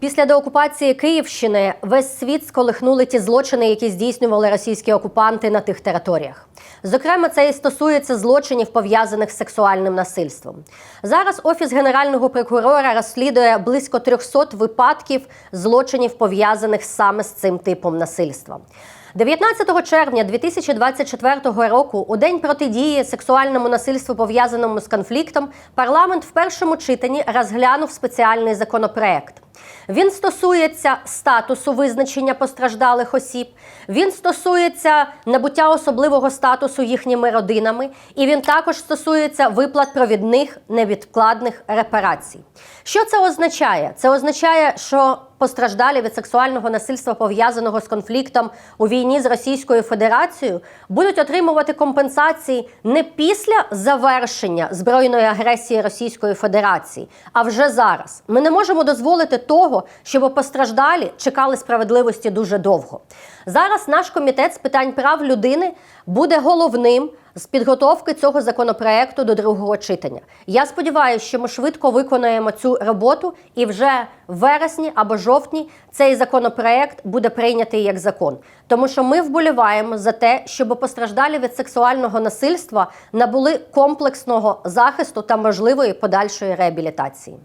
Після деокупації Київщини весь світ сколихнули ті злочини, які здійснювали російські окупанти на тих територіях. Зокрема, це і стосується злочинів, пов'язаних з сексуальним насильством. Зараз офіс генерального прокурора розслідує близько 300 випадків злочинів, пов'язаних саме з цим типом насильства. 19 червня 2024 року, у день протидії сексуальному насильству, пов'язаному з конфліктом, парламент в першому читанні розглянув спеціальний законопроект. Він стосується статусу визначення постраждалих осіб, він стосується набуття особливого статусу їхніми родинами, і він також стосується виплат провідних невідкладних репарацій. Що це означає? Це означає, що постраждалі від сексуального насильства, пов'язаного з конфліктом у війні з Російською Федерацією, будуть отримувати компенсації не після завершення збройної агресії Російської Федерації, а вже зараз. Ми не можемо дозволити того, щоб постраждалі чекали справедливості дуже довго. Зараз наш комітет з питань прав людини буде головним з підготовки цього законопроекту до другого читання. Я сподіваюся, що ми швидко виконаємо цю роботу, і вже в вересні або жовтні цей законопроект буде прийнятий як закон. Тому що ми вболіваємо за те, щоб постраждалі від сексуального насильства набули комплексного захисту та можливої подальшої реабілітації.